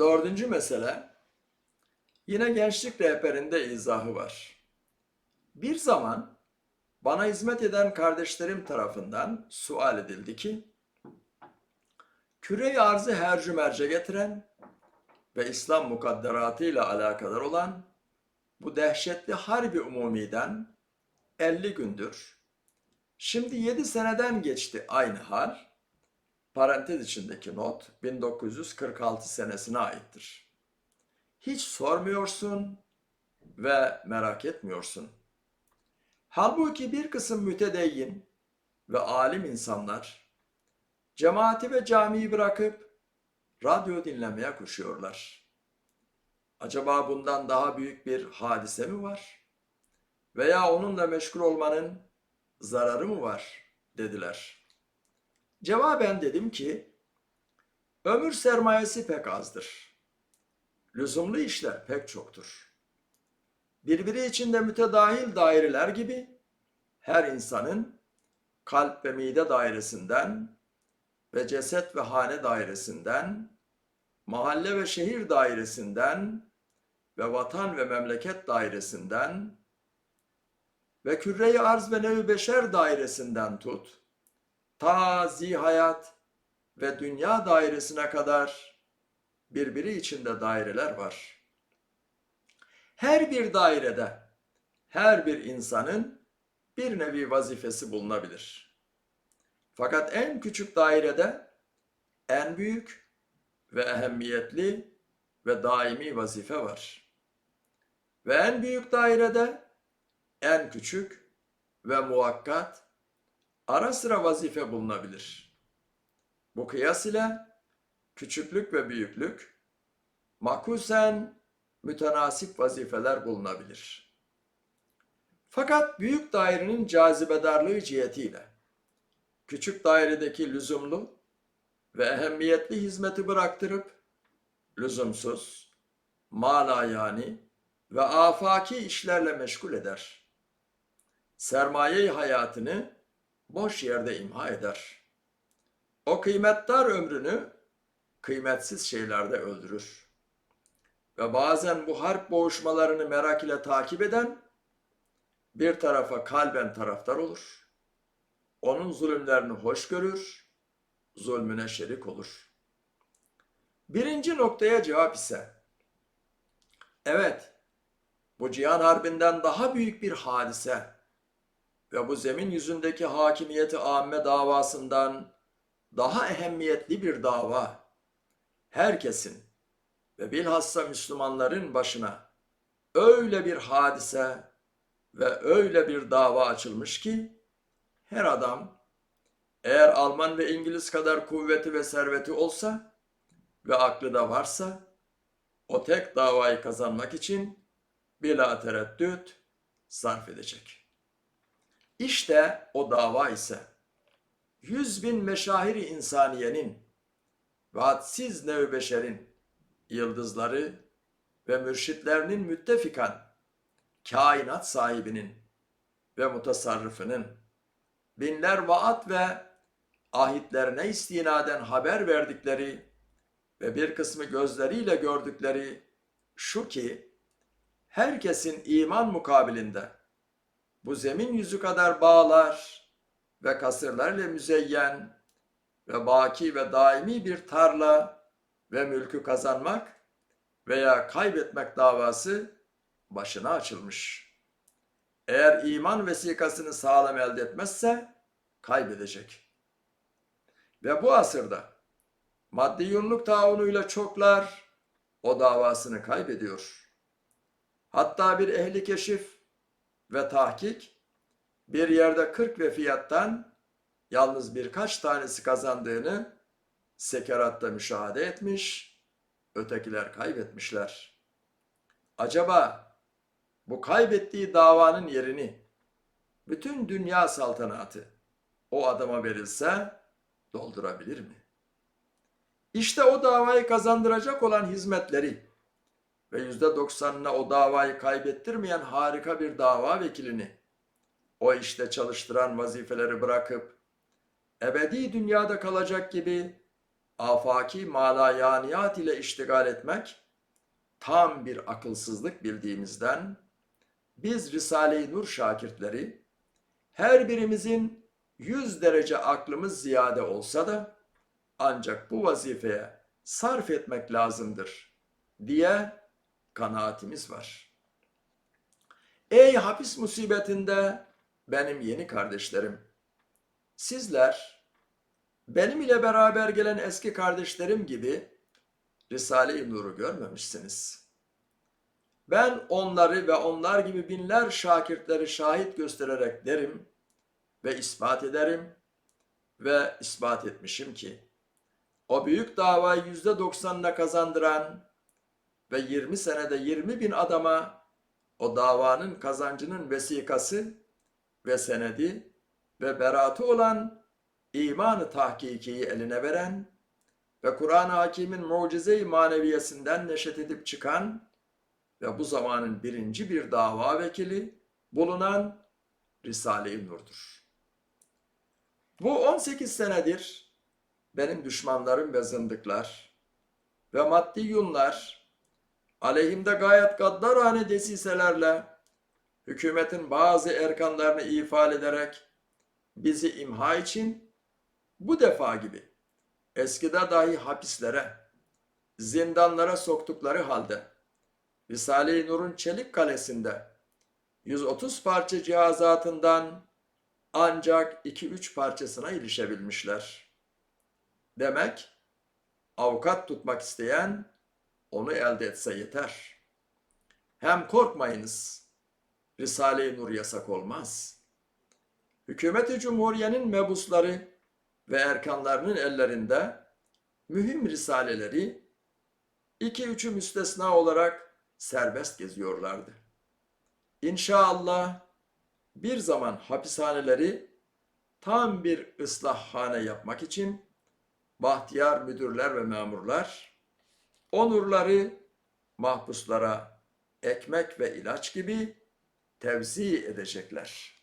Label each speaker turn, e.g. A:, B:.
A: Dördüncü mesele, yine gençlik rehberinde izahı var. Bir zaman bana hizmet eden kardeşlerim tarafından sual edildi ki, küre arzı hercümerce getiren ve İslam mukadderatı ile alakadar olan bu dehşetli harbi umumiden 50 gündür. Şimdi 7 seneden geçti aynı hal. Parantez içindeki not 1946 senesine aittir. Hiç sormuyorsun ve merak etmiyorsun. Halbuki bir kısım mütedeyyin ve alim insanlar cemaati ve camiyi bırakıp radyo dinlemeye koşuyorlar. Acaba bundan daha büyük bir hadise mi var? Veya onunla meşgul olmanın zararı mı var? dediler. Cevaben dedim ki, ömür sermayesi pek azdır. Lüzumlu işler pek çoktur. Birbiri içinde mütedahil daireler gibi her insanın kalp ve mide dairesinden ve ceset ve hane dairesinden, mahalle ve şehir dairesinden ve vatan ve memleket dairesinden ve küre-i arz ve nevi beşer dairesinden tut, ta zihayat ve dünya dairesine kadar birbiri içinde daireler var. Her bir dairede her bir insanın bir nevi vazifesi bulunabilir. Fakat en küçük dairede en büyük ve ehemmiyetli ve daimi vazife var. Ve en büyük dairede en küçük ve muhakkat ara sıra vazife bulunabilir. Bu kıyas ile küçüklük ve büyüklük makusen mütenasip vazifeler bulunabilir. Fakat büyük dairenin cazibedarlığı cihetiyle küçük dairedeki lüzumlu ve ehemmiyetli hizmeti bıraktırıp lüzumsuz, mala yani ve afaki işlerle meşgul eder. Sermaye hayatını boş yerde imha eder. O kıymetdar ömrünü kıymetsiz şeylerde öldürür. Ve bazen bu harp boğuşmalarını merak ile takip eden bir tarafa kalben taraftar olur. Onun zulümlerini hoş görür, zulmüne şerik olur. Birinci noktaya cevap ise, evet, bu cihan harbinden daha büyük bir hadise ve bu zemin yüzündeki hakimiyeti amme davasından daha ehemmiyetli bir dava, herkesin ve bilhassa Müslümanların başına öyle bir hadise ve öyle bir dava açılmış ki, her adam eğer Alman ve İngiliz kadar kuvveti ve serveti olsa ve aklı da varsa o tek davayı kazanmak için bila tereddüt sarf edecek. İşte o dava ise yüz bin meşahiri insaniyenin ve hadsiz nev beşerin yıldızları ve mürşitlerinin müttefikan kainat sahibinin ve mutasarrıfının binler vaat ve ahitlerine istinaden haber verdikleri ve bir kısmı gözleriyle gördükleri şu ki herkesin iman mukabilinde bu zemin yüzü kadar bağlar ve kasırlarla müzeyyen ve baki ve daimi bir tarla ve mülkü kazanmak veya kaybetmek davası başına açılmış. Eğer iman vesikasını sağlam elde etmezse kaybedecek. Ve bu asırda maddi yunluk taunuyla çoklar o davasını kaybediyor. Hatta bir ehli keşif ve tahkik bir yerde 40 ve fiyattan yalnız birkaç tanesi kazandığını sekeratta müşahede etmiş, ötekiler kaybetmişler. Acaba bu kaybettiği davanın yerini bütün dünya saltanatı o adama verilse doldurabilir mi? İşte o davayı kazandıracak olan hizmetleri ve yüzde doksanına o davayı kaybettirmeyen harika bir dava vekilini o işte çalıştıran vazifeleri bırakıp ebedi dünyada kalacak gibi afaki malayaniyat ile iştigal etmek tam bir akılsızlık bildiğimizden biz Risale-i Nur şakirtleri her birimizin yüz derece aklımız ziyade olsa da ancak bu vazifeye sarf etmek lazımdır diye kanaatimiz var. Ey hapis musibetinde benim yeni kardeşlerim, sizler benim ile beraber gelen eski kardeşlerim gibi Risale-i Nur'u görmemişsiniz. Ben onları ve onlar gibi binler şakirtleri şahit göstererek derim ve ispat ederim ve ispat etmişim ki o büyük davayı yüzde doksanına kazandıran ve 20 senede 20 bin adama o davanın kazancının vesikası ve senedi ve beratı olan imanı tahkikiyi eline veren ve Kur'an-ı Hakim'in mucize-i maneviyesinden neşet edip çıkan ve bu zamanın birinci bir dava vekili bulunan Risale-i Nur'dur. Bu 18 senedir benim düşmanlarım ve zındıklar ve maddi yunlar aleyhimde gayet gaddarane desiselerle hükümetin bazı erkanlarını ifade ederek bizi imha için bu defa gibi eskide dahi hapislere, zindanlara soktukları halde Risale-i Nur'un Çelik Kalesi'nde 130 parça cihazatından ancak 2-3 parçasına ilişebilmişler. Demek avukat tutmak isteyen onu elde etse yeter. Hem korkmayınız, Risale-i Nur yasak olmaz. Hükümeti Cumhuriye'nin mebusları ve erkanlarının ellerinde mühim risaleleri iki üçü müstesna olarak serbest geziyorlardı. İnşallah bir zaman hapishaneleri tam bir ıslahhane yapmak için bahtiyar müdürler ve memurlar o nurları mahpuslara ekmek ve ilaç gibi tevzi edecekler.